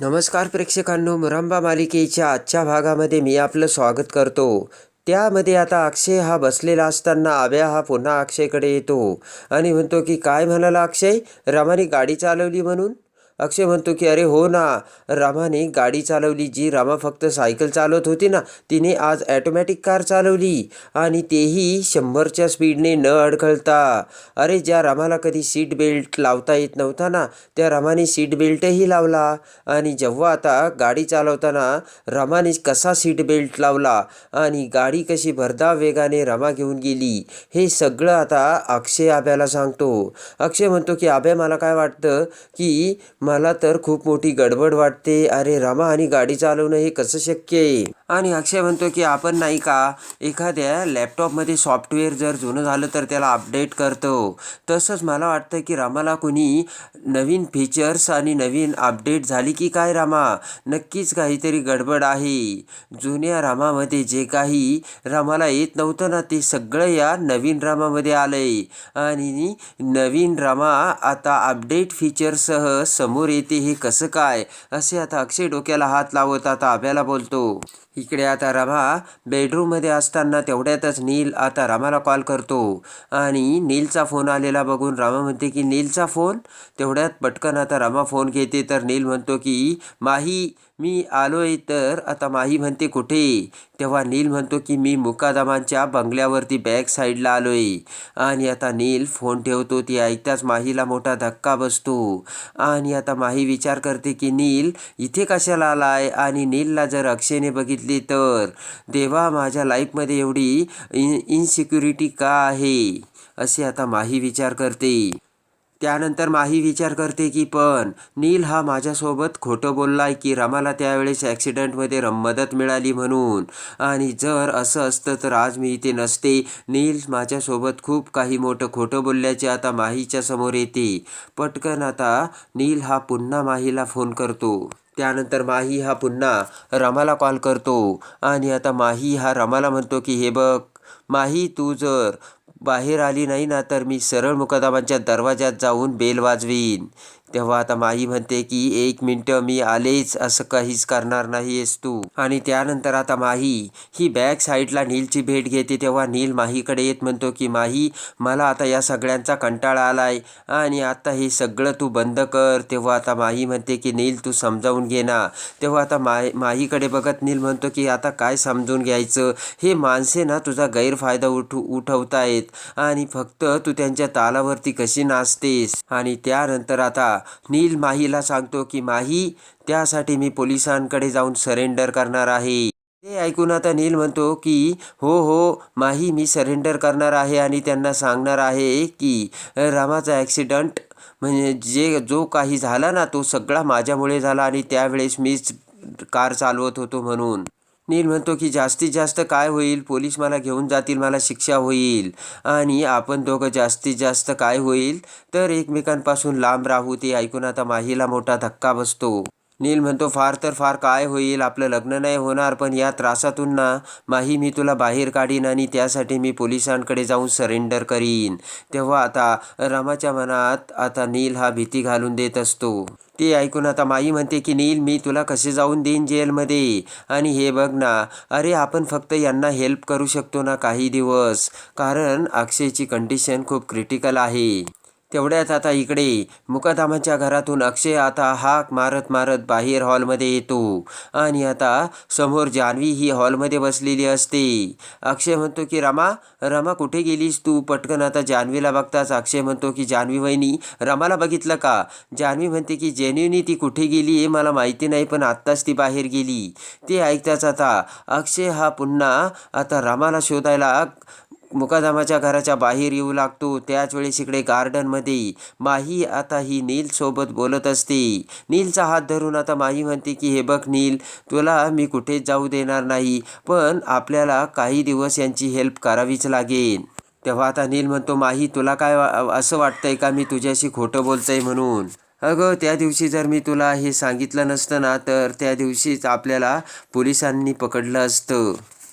नमस्कार प्रेक्षकांनो मुरंबा मालिकेच्या आजच्या भागामध्ये मी आपलं स्वागत करतो. त्यामध्ये आता अक्षय हा बसलेला असताना आव्या हा पुन्हा अक्षयकडे येतो. आणि म्हणतो की काय म्हणाला अक्षय? रमाने गाडी चालवली म्हणून? अक्षय म्हणतो की अरे हो ना रामाने गाडी चालवली जी रामा फक्त सायकल चालवत होती ना तिने आज ॲटोमॅटिक कार चालवली आणि तेही शंभरच्या स्पीडने न अडखळता. अरे ज्या रामाला कधी सीट बेल्ट लावता येत नव्हता ना त्या रामाने सीट बेल्टही लावला. आणि जेव्हा आता गाडी चालवताना रामाने कसा सीट बेल्ट लावला आणि गाडी कशी भरधाव वेगाने रमा घेऊन गेली हे सगळं आता अक्षय आब्याला सांगतो. अक्षय म्हणतो की आब्या मला काय वाटतं की मला तर खूप मोठी गडबड वाटते. अरे रामा आणि गाडी चालवणं हे कसं शक्य आहे? आणि अक्षय म्हणतो की आपण नाही का? एखाद्या लॅपटॉपमध्ये सॉफ्टवेअर जर जुनं झालं तर त्याला अपडेट करतो. तसंच मला वाटतं की रामाला कुणी नवीन फीचर्स आणि नवीन अपडेट झाली की काय रामा? नक्कीच काहीतरी गडबड आहे. जुन्या रामामध्ये जे काही रामाला येत नव्हतं ना ते सगळं या नवीन रामामध्ये आलंय. आणि नवीन रामा आता अपडेट फीचरसह समोर येते हे कसं काय? असे आता अक्षय डोक्याला हात लावत आता आभ्याला बोलतो. इकडे आता रमा बेडरूममध्ये असताना तेवढ्यातच नील आता रामाला कॉल करतो. आणि नीलचा फोन आलेला बघून रामा म्हणते की नीलचा फोन? तेवढ्यात पटकन आता रमा फोन घेते तर नील म्हणतो की माही मी आलोय तर आता माही म्हणते कुठे? तेव्हा नील म्हणतो की मी मुकादमांच्या बंगल्यावरती बॅक साईडला आलोय. आणि आता नील फोन ठेवतो ती ऐकताच माहीला मोठा धक्का बसतो. आणि आता माही विचार करते की नील इथे कशाला आलाय? आणि नीलला जर अक्षयने बघितली तर देवा माझ्या लाईफमध्ये एवढी इन इनसिक्युरिटी का आहे? असे आता माही विचार करते. त्यानंतर माही विचार करते की पण नील हा माझ्यासोबत खोटं बोललाय की रमाला त्यावेळेस ॲक्सिडेंटमध्ये मदत मिळाली म्हणून. आणि जर असं असतं तर आज मी इथे नसते. नील माझ्यासोबत खूप काही मोठं खोटं बोलल्याचे आता माहीच्या समोर येते. पटकन आता नील हा पुन्हा माहीला फोन करतो. त्यानंतर माही हा पुन्हा रमाला कॉल करतो. आणि आता माही हा रमाला म्हणतो की हे बघ माही तू जर बाहेर आली नाही ना तर मी सरळ मुकदमांच्या दरवाज्यात जाऊन बेल वाजवीन. तेव्हा आता माही म्हणते की एक मिनटं मी आलेच असं काहीच करणार नाहीयेस तू. आणि त्यानंतर आता माही ही बॅक साईडला नीलची भेट घेते तेव्हा नील माहीकडे येत म्हणतो की माही मला आता या सगळ्यांचा कंटाळा आलाय आणि आता हे सगळं तू बंद कर. तेव्हा आता माही म्हणते की नील तू समजावून घे ना. तेव्हा आता माही माहीकडे बघत नील म्हणतो की आता काय समजून घ्यायचं? हे माणसे ना तुझा गैरफायदा उठू उठवतायत आणि फक्त तू त्यांच्या तालावरती कशी नाचतेस? आणि त्यानंतर आता नील माहीला सांगतो की माही त्यासाठी मी पोलिसांकडे जाऊन सरेंडर करणार आहे. ते ऐकून आता नील म्हणतो की हो हो माही मी सरेंडर करणार आहे आणि त्यांना सांगणार आहे की रामाचा ॲक्सिडंट म्हणजे जे जो काही झाला ना तो सगळा माझ्यामुळे झाला आणि त्यावेळेस मीच कार चालवत होतो म्हणून. नील म्हणतो की जास्तीत जास्त काय होईल? पोलीस मला घेऊन जातील मला शिक्षा होईल. आणि आपण दोघं जास्तीत जास्त काय होईल? तर एकमेकांपासून लांब राहू ते ऐकून आता माहीला मोठा धक्का बसतो. नील म्हणतो फार तर फार काय होईल? आपलं लग्न नाही होणार पण या त्रासातून ना माही मी तुला बाहेर काढीन आणि त्यासाठी मी पोलिसांकडे जाऊन सरेंडर करीन. तेव्हा आता रमाच्या मनात आता नील हा भीती घालून देत असतो. ते ऐकून आता माई म्हणते की नील मी तुला कसे जाऊन देईन जेलमध्ये? आणि हे बघ ना अरे आपण फक्त यांना हेल्प करू शकतो ना काही दिवस? कारण अक्षयची कंडिशन खूप क्रिटिकल आहे. तेवढ्यात आता इकडे. मुकादामाच्या घरातून अक्षय आता हाक मारत मारत बाहेर हॉलमध्ये येतो. आणि आता समोर जान्हवी ही हॉलमध्ये बसलेली असते. अक्षय म्हणतो की रमा रमा कुठे गेलीस तू? पटकन आता जान्हवीला बघताच. अक्षय म्हणतो की जान्हवी वहिनी रमाला बघितलं का? जान्हवी म्हणते की जेन्युनी ती कुठे गेली हे मला माहिती नाही पण आत्ताच ती बाहेर गेली. ते ऐकताच आता अक्षय हा पुन्हा आता रमाला शोधायला मुकादमाच्या घराच्या बाहेर येऊ लागतो. त्याच वेळेस इकडे गार्डनमध्ये माही आता ही नीलसोबत बोलत असते. नीलचा हात धरून आता माही म्हणते की हे बघ नील तुला मी कुठेच जाऊ देणार नाही पण आपल्याला काही दिवस यांची हेल्प करावीच लागेल. तेव्हा आता नील म्हणतो माही तुला काय असं वाटतंय का मी तुझ्याशी खोटं बोलतंय म्हणून? अगं त्या दिवशी जर मी तुला हे सांगितलं नसतं ना तर त्या दिवशीच आपल्याला पोलिसांनी पकडलं असतं.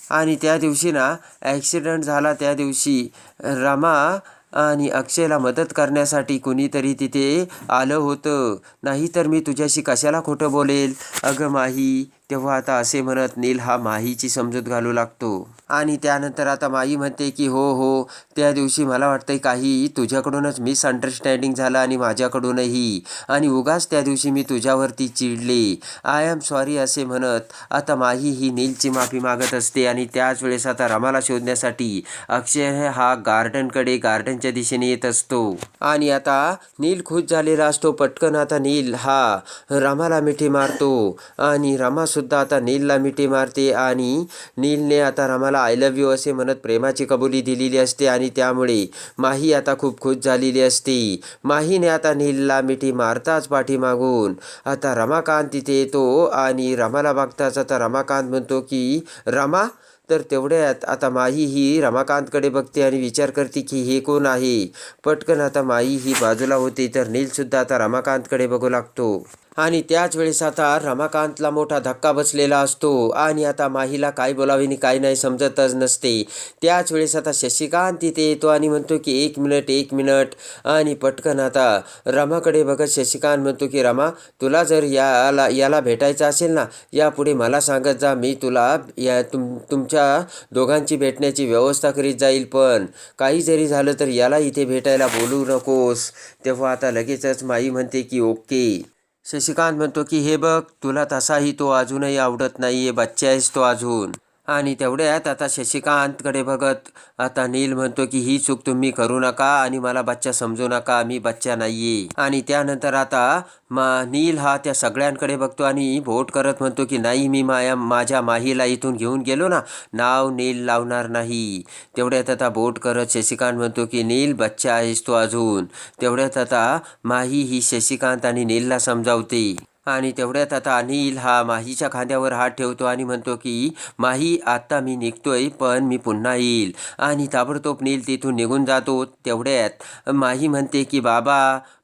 आणि त्या दिवशी ना ॲक्सिडेंट झाला त्या दिवशी. रमा आणि अक्षयला मदत करण्यासाठी कुणीतरी तिथे आलं होतं. नाहीतर मी तुझ्याशी कशाला खोटं बोलेल? अगं माही तेव्हा आता असे म्हणत नील हा माहीची समजूत घालू लागतो. आणि त्यानंतर आता माई म्हणते की हो हो त्या दिवशी मला वाटतंय काही तुझ्याकडूनच मिसअंडरस्टँडिंग झालं आणि माझ्याकडूनही. आणि उगाच त्या दिवशी मी तुझ्यावरती चिडले. आय एम सॉरी असे म्हणत आता माही ही नीलची माफी मागत असते आणि त्याच वेळेस आता रमाला शोधण्यासाठी अक्षय हा गार्डनकडे गार्डनच्या दिशेने येत असतो. आणि आता नील खुश झालेला असतो. पटकन आता नील हा रमाला मिठी मारतो. आणि रमा सुद्धा आता नीलला मिठी मारते आणि नीलने आता रमाला आय लव्ह यू असे म्हणत प्रेमाची कबुली दिलेली असते आणि त्यामुळे माही आता खूप खुश झालेली असते. माहीने आता नीलला मिठी मारताच पाठीमागून. आता रमाकांत तिथे येतो आणि रमाला बघताच आता रमाकांत म्हणतो की रमा तर तेवढ्यात आता माही ही रमाकांतकडे बघते आणि विचार करते की हे कोण आहे? पटकन आता माई ही बाजूला होती तर नीलसुद्धा आता रमाकांतकडे बघू लागतो. आणि त्याच वेळेस आता रमाकांतला मोठा धक्का बसलेला असतो. आणि आता माहीला काय बोलावे आणि काय नाही समजतच नसते. त्याच वेळेस आता शशिकांत तिथे येतो आणि म्हणतो की एक मिनिट एक मिनिट. आणि पटकन आता रमाकडे बघत शशिकांत म्हणतो की रमा तुला जर याला याला भेटायचं असेल ना यापुढे मला सांगत जा. मी तुला या तुम तुमच्या दोघांची भेटण्याची व्यवस्था करीत जाईल पण. काही जरी झालं तर याला इथे भेटायला बोलू नकोस. तेव्हा आता लगेचच माई म्हणते की ओके. शशिकांत म्हणतो की हे बघ तुला तसाही तो अजूनही आवडत नाही आहे बच्चा आहेस तो अजून. आणि तेवढ्यात आता शशिकांतकडे बघत आता नील म्हणतो की ही चूक तुम्ही करू नका आणि मला बच्चा समजू नका मी बच्चा नाही आणि त्यानंतर आता मा नील हा त्या सगळ्यांकडे बघतो आणि भोट करत म्हणतो की नाही मी माया माझ्या माहीला इथून घेऊन गेलो ना नाव नील लावणार नाही. तेवढ्यात आता बोट करत शशिकांत म्हणतो की नील बच्चा आहेस तो अजून. तेवढ्यात आता माही ही शशिकांत आणि नीलला समजावते. आणि तेवढ्यात आता अनिल हा माहीच्या खांद्यावर हात ठेवतो आणि म्हणतो की माही आत्ता मी निघतोय पण मी पुन्हा येईल. आणि ताबडतोब नील तिथून निघून जातो तेवढ्यात. माही म्हणते की बाबा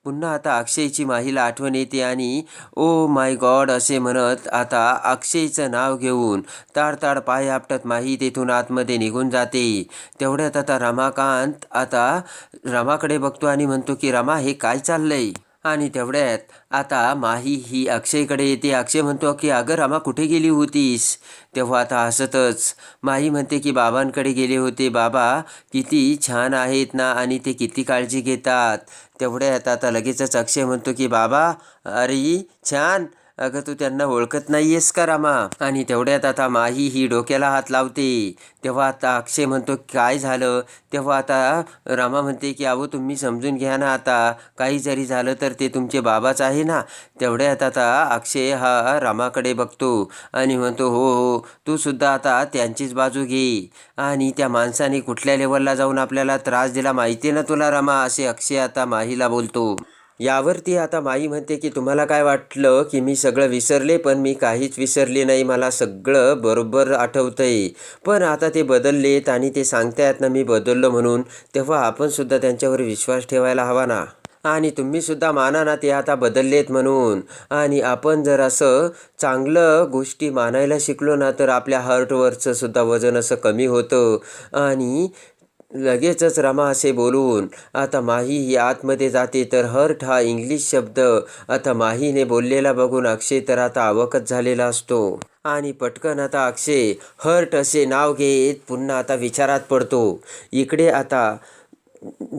पुन्हा आता अक्षयची माहीला आठवण येते आणि ओ माय गॉड असे म्हणत आता अक्षयचं नाव घेऊन ताडताड पाय आपटत माही तेथून आतमध्ये निघून जाते. तेवढ्यात आता रमाकांत आता रमाकडे बघतो आणि म्हणतो की रमा हे काय चाललंय? आणि तेवढ्यात आता माही ही अक्षयकडे येते. अक्षय म्हणतो की अगं आम्हा कुठे गेली होतीस? तेव्हा आता हसतच. माही म्हणते की बाबांकडे गेले होते. बाबा किती छान आहेत ना आणि ते किती काळजी घेतात. तेवढ्यात आता लगेचच अक्षय म्हणतो की बाबा अरे छान. अगं तू त्यांना ओळखत नाहीयेस का रामा? आणि तेवढ्यात आता माही ही डोक्याला हात लावते. तेव्हा आता अक्षय म्हणतो काय झालं? तेव्हा आता रामा म्हणते की अहो तुम्ही समजून घ्या ना आता. काही जरी झालं तर ते तुमचे बाबाच आहे ना. तेवढ्यात आता अक्षय हा रामाकडे बघतो आणि म्हणतो हो हो तू सुद्धा आता त्यांचीच बाजू घे. आणि त्या माणसाने कुठल्या लेवलला जाऊन आपल्याला त्रास दिला माहिती ना तुला रामा? असे अक्षय आता माहीला बोलतो. यावरती आता माई म्हणते की तुम्हाला काय वाटलं की मी सगळं विसरले पण मी काहीच विसरले नाही मला सगळं बरोबर आठवतंय. पण आता ते बदललेत आणि ते सांगतायत ना मी बदललो म्हणून तेव्हा आपणसुद्धा त्यांच्यावर विश्वास ठेवायला हवा ना. आणि तुम्हीसुद्धा माना ना ते आता बदललेत म्हणून. आणि आपण जर असं चांगलं गोष्टी मानायला शिकलो ना तर आपल्या हार्टवरचं सुद्धा वजन असं कमी होतं. आणि लगेचच रमा असे बोलून आता माही ही आतमध्ये जाते तर हर्ट हा इंग्लिश शब्द. आता माहीने बोललेला बघून अक्षय तर आता अवकत झालेला असतो. आणि पटकन आता अक्षय हर्ट असे नाव घेत पुन्हा आता विचारात पडतो. इकडे आता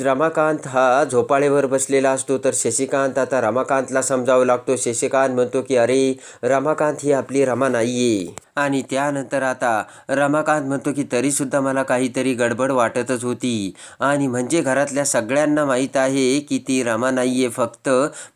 रमाकांत हा झोपाळेवर बसलेला असतो तर शशिकांत आता रमाकांतला समजावं लागतो. शशिकांत म्हणतो की अरे रमाकांत ही आपली रमा नाही आहे आणि त्यानंतर आता रमाकांत म्हणतो की तरीसुद्धा मला काहीतरी गडबड वाटतच होती. आणि म्हणजे घरातल्या सगळ्यांना माहीत आहे की ती रमा नाहीये. फक्त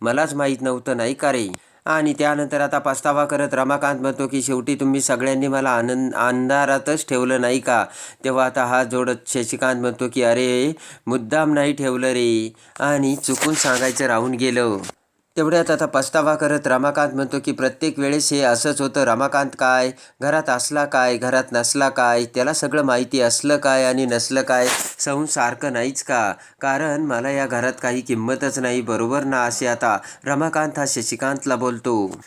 मलाच माहीत नव्हतं नाही का रे? आणि त्यानंतर आता पस्तावा करत रमाकांत म्हणतो की शेवटी तुम्ही सगळ्यांनी मला आनंद अंधारातच ठेवलं नाही का? तेव्हा आता हा जोडत शशिकांत म्हणतो की अरे मुद्दाम नाही ठेवलं रे. आणि चुकून सांगायचं राहून गेलं. तेवढ्यात आता पस्तावा करत रमाकांत म्हणतो की प्रत्येक वेळेस हे असंच होतं. रमाकांत काय? घरात असला काय? घरात नसला काय? त्याला सगळं माहिती असलं काय आणि नसलं काय? सहून सारखं नाहीच का? कारण मला या घरात काही किंमतच नाही. बरोबर ना असे आता? रमाकांत हा शशिकांतला बोलतो.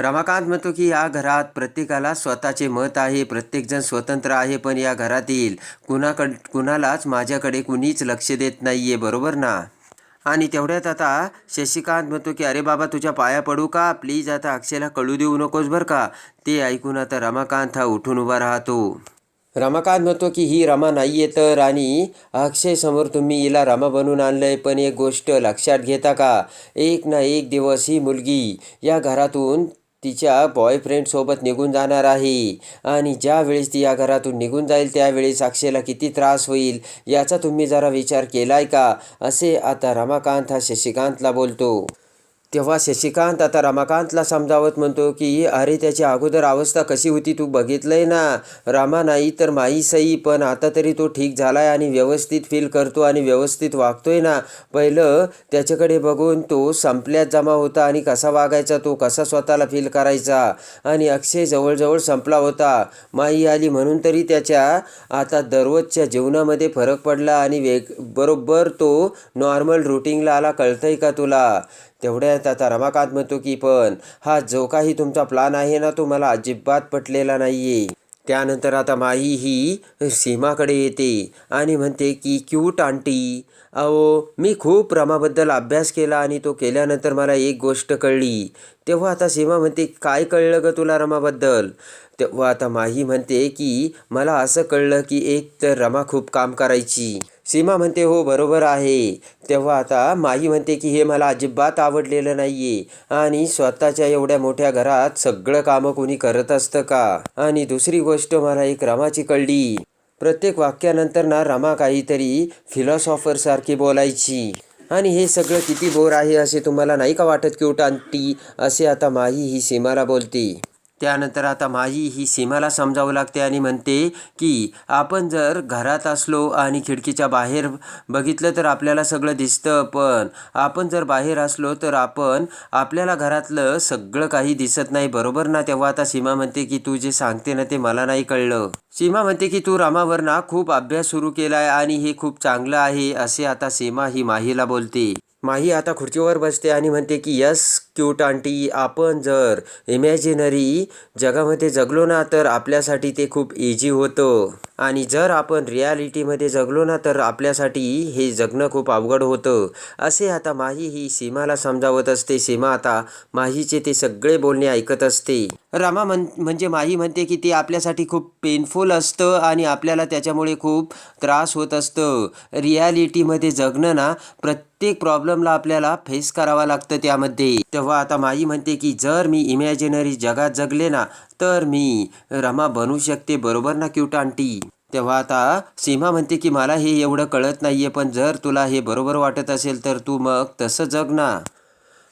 रमाकांत म्हणतो की या घरात प्रत्येकाला स्वतःचे मत आहे. प्रत्येकजण स्वतंत्र आहे पण या घरातील कुणाकड कुणालाच माझ्याकडे कुणीच लक्ष देत नाही आहे बरोबर ना? आणि तेवढ्यात आता शशिकांत म्हणतो की अरे बाबा तुझ्या पाया पडू का? प्लीज आता अक्षयला कळू देऊ नकोस बरं का. ते ऐकून आता रमाकांत हा उठून उभा राहतो. रमाकांत म्हणतो की ही रमा नाही आहे तर आणि अक्षय समोर तुम्ही हिला रमा बनवून आणलंय पण एक गोष्ट लक्षात घेता का? एक ना एक दिवस ही मुलगी या घरातून तिच्या बॉयफ्रेंडसोबत निघून जाणार आहे. आणि ज्यावेळेस ती या घरातून निघून जाईल त्यावेळेस अक्षयला किती त्रास होईल याचा तुम्ही जरा विचार केलाय का? असे आता रमाकांत हा शशिकांतला बोलतो. तेव्हा शशिकांत आता रमाकांतला समजावत म्हणतो की अरे त्याची अगोदर अवस्था कशी होती तू बघितलंय ना? रामा नाही तर माई सई पण आता तरी तो ठीक झालाय आणि व्यवस्थित फील करतो आणि व्यवस्थित वागतोय ना? पहिलं त्याच्याकडे बघून तो संपल्यात जमा होता आणि कसा वागायचा तो कसा स्वतःला फील करायचा? आणि अक्षय जवळजवळ संपला होता. माई आली म्हणून तरी त्याच्या आता दररोजच्या जीवनामध्ये फरक पडला आणि वेग बरोबर तो नॉर्मल रुटीनला आला कळतंय का तुला? तेवढ्यात आता रमाकांत म्हणतो की पण हा जो काही तुमचा प्लान आहे ना तो मला अजिबात पटलेला नाही आहे त्यानंतर आता माही ही सीमाकडे येते आणि म्हणते की क्यूट आंटी अहो मी खूप रमाबद्दल अभ्यास केला आणि तो केल्यानंतर मला एक गोष्ट कळली. तेव्हा आता सीमा म्हणते काय कळलं ग तुला रमाबद्दल? तेव्हा आता माही म्हणते की मला असं कळलं की एक तर रमा खूप काम करायची. सीमा म्हणते हो बरोबर आहे. तेव्हा आता माही म्हणते की हे मला अजिबात आवडलेलं नाही आहे आणि स्वतःच्या एवढ्या मोठ्या घरात सगळं कामं कोणी करत असतं का? आणि दुसरी गोष्ट मला एक रमाची कळली. प्रत्येक वाक्यानंतर ना रमा काहीतरी फिलॉसॉफर सारखी बोलायची. आणि हे सगळं किती बोर आहे असे तुम्हाला नाही का वाटत क्यूट आंटी असे आता माही ही सीमाला बोलते. त्यानंतर आता माझी ही सीमाला समजावं लागते आणि म्हणते की आपण जर घरात असलो आणि खिडकीच्या बाहेर बघितलं तर आपल्याला सगळं दिसतं पण आपण जर बाहेर असलो तर आपण आपल्याला घरातलं सगळं काही दिसत नाही. बरोबर ना? तेव्हा आता सीमा म्हणते की तू जे सांगते ना ते मला नाही कळलं. सीमा म्हणते की तू रामावर ना खूप अभ्यास सुरू केलाय आणि हे खूप चांगलं आहे असे आता सीमा ही माहीला बोलते. माही आता खुर्चीवर बसते आणि म्हणते की यस क्यूट आंटी आपण जर इमॅजिनरी जगामध्ये जगलो ना तर आपल्यासाठी ते खूप इझी होतं. आणि जर आपण रियालिटीमध्ये जगलो ना तर आपल्यासाठी हे जगणं खूप अवघड होतं. असे आता माही ही सीमाला समजावत असते. सीमा आता माहीचे ते सगळे बोलणे ऐकत असते. रामा म्हण म्हणजे माही म्हणते की ते आपल्यासाठी खूप पेनफुल असतं आणि आपल्याला त्याच्यामुळे खूप त्रास होत असतं. रियालिटीमध्ये जगणं ना प्रत्येक प्रॉब्लेमला आपल्याला फेस करावा लागतं त्यामध्ये. तेव्हा तेव्हा आता माई म्हणते की जर मी इमॅजिनरी जगात जगले ना तर मी रमा बनू शकते बरोबर ना क्यूट आंटी? तेव्हा आता सीमा म्हणते की मला हे एवढं कळत नाहीये पण जर तुला हे बरोबर वाटत असेल तर तू मग तसं जग ना.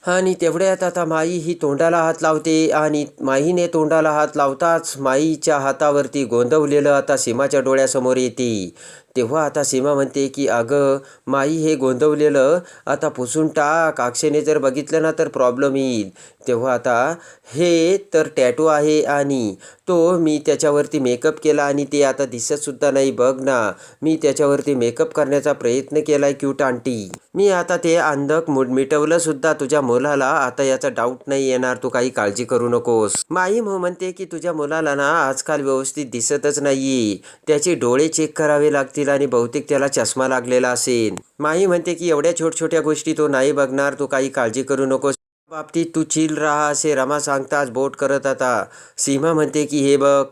आणि तेवढ्यात आता माई ही तोंडाला हात लावते आणि माईने तोंडाला हात लावताच माईच्या हातावरती गोंदवलेलं आता सीमाच्या डोळ्यासमोर येते. तेव्हा आता सीमा म्हणते की अगं माई हे गोंदवलेलं आता पुसून टाक. अक्षयने जर बघितलं ना तर प्रॉब्लेम येईल. तेव्हा आता हे तर टॅटू आहे आणि तो मी त्याच्यावरती मेकअप केला आणि ते आता दिसतसुद्धा नाही. बघ ना मी त्याच्यावरती मेकअप करण्याचा प्रयत्न केला आहे क्यूट आंटी. मी आता ते अंधक मुड मिटवलंसुद्धा तुझ्या मुलाला. आता याचा डाऊट नाही येणार. तू काही काळजी करू नकोस. माई मो म्हणते की तुझ्या मुलाला ना आजकाल व्यवस्थित दिसतच नाही त्याचे डोळे चेक करावे लागतील. आणि बहुतेक त्याला चष्मा लागलेला असेल. माही म्हणते की एवढ्या छोट छोट्या गोष्टी तो नाही बघणार तू काही काळजी करू नकोस. बाबतीत तू चिल राहा असे रमा सांगताच बोट करत आता. सीमा म्हणते की हे बघ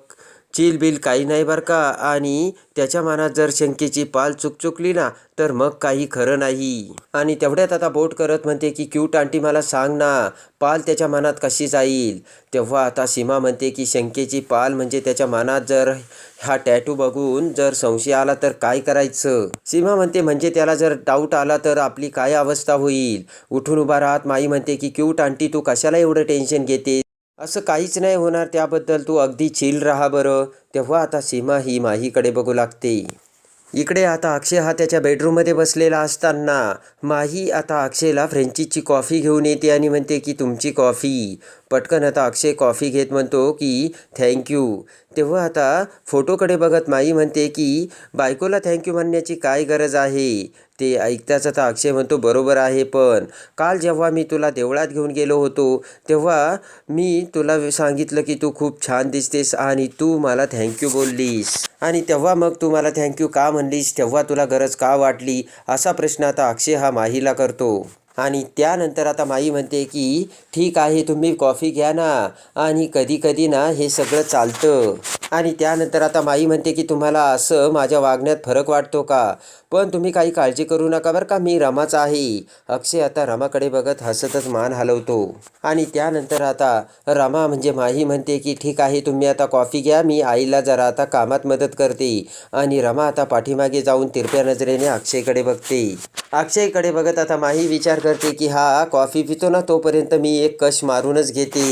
चिल बिल काही नाही बरं का? आणि त्याच्या मनात जर शंकेची पाल चुकचुकली ना तर मग काही खरं नाही. आणि तेवढ्यात आता बोट करत म्हणते की क्यूट आंटी मला सांग ना पाल त्याच्या मनात कशी जाईल? तेव्हा आता सीमा म्हणते की शंकेची पाल म्हणजे त्याच्या मनात जर हा टॅटू बघून जर संशय आला तर काय करायचं? सीमा म्हणते म्हणजे त्याला जर डाऊट आला तर आपली काय अवस्था होईल? उठून उभा राहत माई म्हणते की क्यूट आंटी तू कशाला एवढं टेन्शन घेते असं काहीच नाही होणार त्याबद्दल तू अगदी चिल राहा बरं. तेव्हा आता सीमा ही माहीकडे बघू लागते. इकडे आता अक्षय हा त्याच्या बेडरूममध्ये बसलेला असताना माही आता अक्षयला फ्रेंचीची कॉफी घेऊन येते आणि म्हणते की तुमची कॉफी पटकन आता अक्षय कॉफी घेत म्हणतो की थँक्यू तेव्हा आता फोटोकडे बघत माई म्हणते की बायकोला थँक्यू म्हणण्याची काय गरज आहे? ते ऐकताच आता अक्षय म्हणतो बरोबर आहे पण काल जेव्हा मी तुला देवळात घेऊन गेलो होतो तेव्हा मी तुला सांगितलं की तू खूप छान दिसतेस आणि तू मला थँक्यू बोललीस. आणि तेव्हा मग तू मला थँक्यू का म्हणलीस? तेव्हा तुला गरज का वाटली? असा प्रश्न आता अक्षय हा माहीला करतो. आणि त्यानंतर आता माई म्हणते की ठीक आहे तुम्ही कॉफी घ्या ना. आणि कधी कधी ना हे सगळं चालतं. आणि त्यानंतर आता माई म्हणते की तुम्हाला असं माझ्या वागण्यात फरक वाटतो का? पण तुम्ही काही काळजी करू नका बरं का मी रमाचा आहे. अक्षय आता रमाकडे बघत हसतच मान हलवतो. आणि त्यानंतर आता रमा म्हणजे माही म्हणते की ठीक आहे तुम्ही आता कॉफी घ्या मी आईला जरा आता कामात मदत करते. आणि रमा आता पाठीमागे जाऊन तिरप्या नजरेने अक्षयकडे बघते. अक्षयकडे बघत आता माही विचार करते करते की हा कॉफी पितो ना तोपर्यंत मी एक कश मारूनच घेते.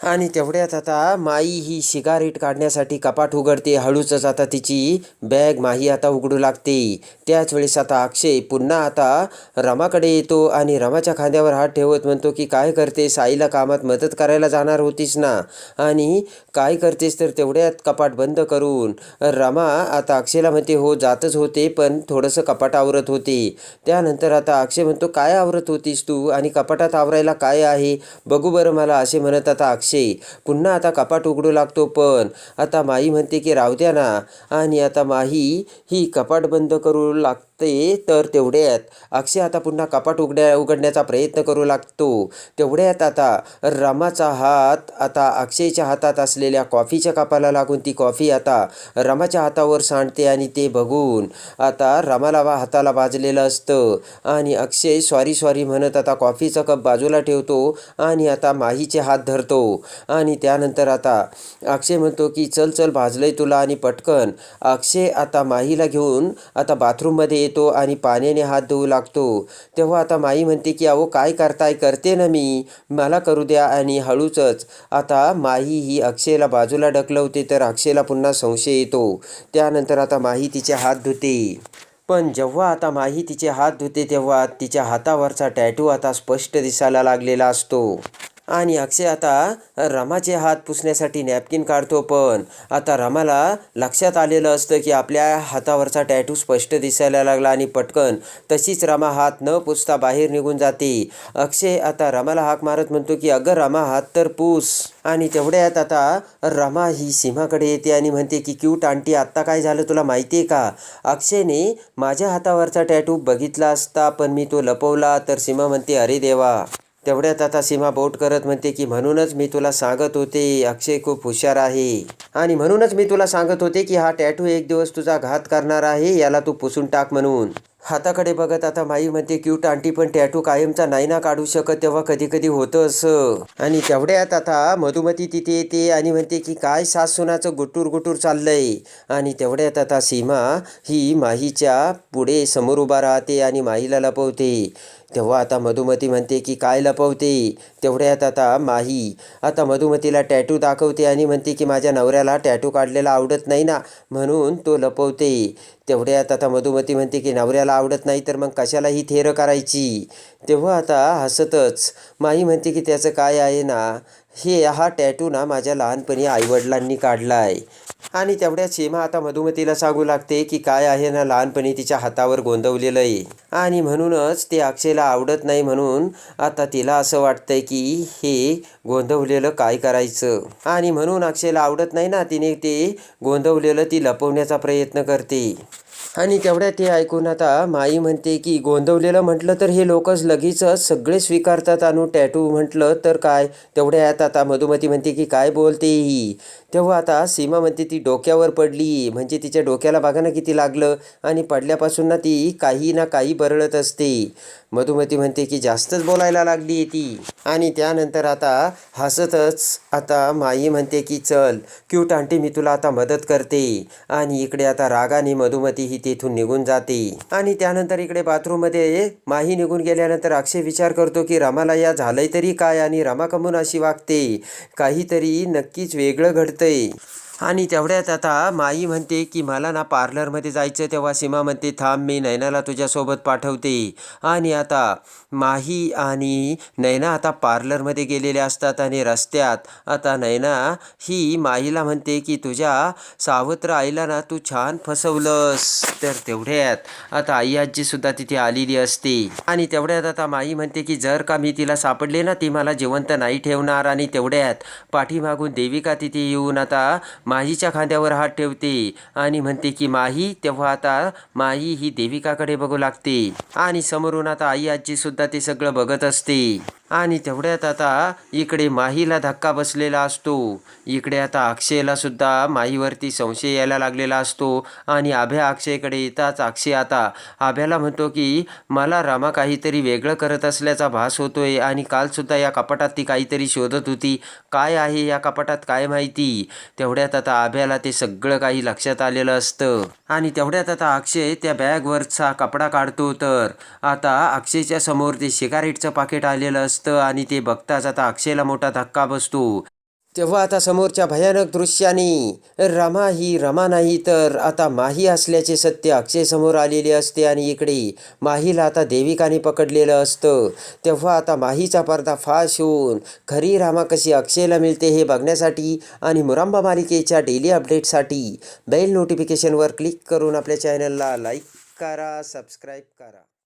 आणि तेवढ्यात आता माई ही सिगारेट काढण्यासाठी कपाट उघडते हळूचच आता तिची बॅग माही आता उघडू लागते. त्याच वेळेस आता अक्षय पुन्हा आता रमाकडे येतो आणि रमाच्या खांद्यावर हात ठेवत म्हणतो की काय करतेस? आईला कामात मदत करायला जाणार होतीस ना? आणि काय करतेस तर तेवढ्यात कपाट बंद करून. रमा आता अक्षयला म्हणते हो जातच होते पण थोडंसं कपाट आवरत होते. त्यानंतर आता अक्षय म्हणतो काय आवरत होतीस तू? आणि कपाटात आवरायला काय आहे? बघू बरं मला असे म्हणत आता अक्षय पुन्हा आता कपाट उघडू लागतो पण. आता माई म्हणते की राहू द्या ना. आणि आता माही ही कपाट बंद करू लागते तर तेवढ्यात. अक्षय आता पुन्हा कपाट उघड्या उघडण्याचा प्रयत्न करू लागतो. तेवढ्यात आता रमाचा हात आता अक्षयच्या हातात असलेल्या कॉफीच्या कपाला लागून ती कॉफी आता रमाच्या हातावर सांडते आणि ते बघून आता रमाला वा हाताला बाजलेलं असतं. आणि अक्षय सॉरी सॉरी म्हणत आता कॉफीचा कप बाजूला ठेवतो आणि आता माहीचे हात धरतो. आणि त्यानंतर आता अक्षय म्हणतो की चल चल भाजलंय तुला आणि पटकन. अक्षय आता माहीला घेऊन आता बाथरूममध्ये येतो आणि पाण्याने हात धुवू लागतो. तेव्हा आता माई म्हणते की अहो काय करताय? करते ना मी. मला करू द्या आणि हळूचच. आता माही ही अक्षयला बाजूला ढकलवते तर अक्षयला पुन्हा संशय येतो. त्यानंतर आता माही तिचे हात धुते. पण जेव्हा आता माही तिचे हात धुते तेव्हा तिच्या हातावरचा टॅटू आता स्पष्ट दिसायला लागलेला असतो. आणि अक्षय आता रमाचे हात पुसण्यासाठी नॅपकिन काढतो पण. आता रमाला लक्षात आलेलं असतं की आपल्या हातावरचा टॅटू स्पष्ट दिसायला लागला आणि पटकन तशीच रमा हात न पुसता बाहेर निघून जाते. अक्षय आता रमाला हाक मारत म्हणतो की अगं रमा हात तर पूस. आणि तेवढ्यात आता रमा ही सीमाकडे येते आणि म्हणते की क्यूट आंटी आत्ता काय झालं तुला माहिती आहे का? अक्षयने माझ्या हातावरचा टॅटू बघितला असता पण मी तो लपवला. तर सीमा म्हणते अरे देवा. तेवढ्यात आता सीमा बोट करत म्हणते की म्हणूनच मी तुला सांगत होते अक्षय खूप हुशार आहे. आणि म्हणूनच मी तुला सांगत होते की हा टॅटू एक दिवस तुझा घात करणार आहे याला तू पुसून टाक म्हणून. हाताकडे बघत आता माई म्हणते क्यूट आंटी पण टॅटू कायमचा नाही ना काढू शकत तेव्हा कधी कधी होतं असं. आणि तेवढ्यात आता मधुमती तिथे येते आणि म्हणते की काय सासूनाचं गुटूर गुटूर चाललंय. आणि तेवढ्यात आता सीमा ही माहीच्या पुढे समोर उभा राहते आणि माहीला लपवते. तेव्हा आता मधुमती म्हणते की काय लपवते? तेवढ्यात आता माही. आता मधुमतीला टॅटू दाखवते आणि म्हणते की माझ्या नवऱ्याला टॅटू काढलेला आवडत नाही ना. म्हणून तो लपवते. तेवढ्यात आता मधुमती म्हणते की नवऱ्याला आवडत नाही तर मग कशाला ही थेर करायची. तेव्हा आता हसतच. माही म्हणते की त्याचं काय आहे ना? हे हा टॅटू ना माझ्या लहानपणी आईवडिलांनी काढला आहे आणि तेवढ्याच सीमा आता मधुमतीला सांगू लागते की काय आहे ना लहानपणी तिच्या हातावर गोंदवलेलं आहे. आणि म्हणूनच ते अक्षयला आवडत नाही म्हणून आता तिला असं वाटतंय की हे गोंधवलेलं काय करायचं? आणि म्हणून अक्षयला आवडत नाही ना तिने ते गोंधवलेलं ती लपवण्याचा प्रयत्न करते. आणि तेवढ्यात ते ऐकून आता माई म्हणते की गोंधवलेलं म्हटलं तर हे लोकच लगेचच सगळे स्वीकारतात आणू टॅटू म्हटलं तर काय? तेवढ्यात आता मधुमती म्हणते की काय बोलते ही? तेव्हा आता सीमा म्हणते ती डोक्यावर पडली. म्हणजे तिच्या डोक्याला बघा ना किती लागलं. आणि पडल्यापासून ना ती काही ना काही बरळत असते. मधुमती म्हणते की जास्तच बोलायला लागली आहे ती. आणि त्यानंतर आता हसतच आता माई म्हणते की चल क्यूट आंटी मी तुला आता मदत करते. आणि इकडे आता रागाने मधुमती ही तेथून निघून जाते. आणि त्यानंतर इकडे बाथरूममध्ये माही निघून गेल्यानंतर अक्षय विचार करतो की रमाला या झालंय तरी काय? आणि रमा कमून अशी वागते. काहीतरी नक्कीच वेगळं घडतंय. आणि तेवढ्यात आता माई म्हणते की मला ना पार्लरमध्ये जायचं तेव्हा सीमा म्हणते थांब मी नैनाला तुझ्यासोबत पाठवते. आणि आता माही आणि नैना आता पार्लरमध्ये गेलेले असतात आणि रस्त्यात. आता नैना ही माईला म्हणते की तुझ्या सावत्र आईला ना तू छान फसवलंस. तर तेवढ्यात आता आई आजीसुद्धा तिथे आलेली असते. आणि तेवढ्यात आता माई म्हणते की जर का मी तिला सापडले ना ती मला जिवंत नाही ठेवणार. आणि तेवढ्यात पाठीमागून देविका तिथे येऊन आता माहीच्या खांद्यावर हात ठेवते आणि म्हणते की माही तेव्हा आता माही ही देविकाकडे बघू लागते आणि समोरून आता आई आजी सुद्धा ते सगळं बघत असते. आणि तेवढ्यात आता इकडे माहीला धक्का बसलेला असतो. इकडे आता अक्षयला सुद्धा माहीवरती संशय यायला लागलेला असतो. आणि आभ्या अक्षयकडे येताच अक्षय आता आभ्याला म्हणतो की मला रामा काहीतरी वेगळं करत असल्याचा भास होतोय आणि कालसुद्धा या कपाटात ती काहीतरी शोधत होती. काय आहे या कपाटात काय माहिती? तेवढ्यात आता आभ्याला ते सगळं काही लक्षात आलेलं असतं. आणि तेवढ्यात आता अक्षय त्या बॅगवरचा कपडा काढतो तर आता अक्षयच्या समोर ते सिगारेटचं पाकिट आलेलं असतं आणि ते बघताच आता अक्षयला मोठा धक्का बसतो. तेव्हा आता समोरच्या भयानक दृश्याने रमा ही रमा नाही तर आता माही असल्याचे सत्य अक्षय समोर आलेले असते आणि इकडे माहीला आता देविकाने पकडलेलं असतं. तेव्हा आता माहीचा पडदा फाश होऊन खरी रामा कशी अक्षयला मिळते हे बघण्यासाठी आणि मुरांबा मालिकेच्या डेली अपडेटसाठी बेल नोटिफिकेशनवर क्लिक करून आपल्या चॅनलला लाईक करा सबस्क्राईब करा.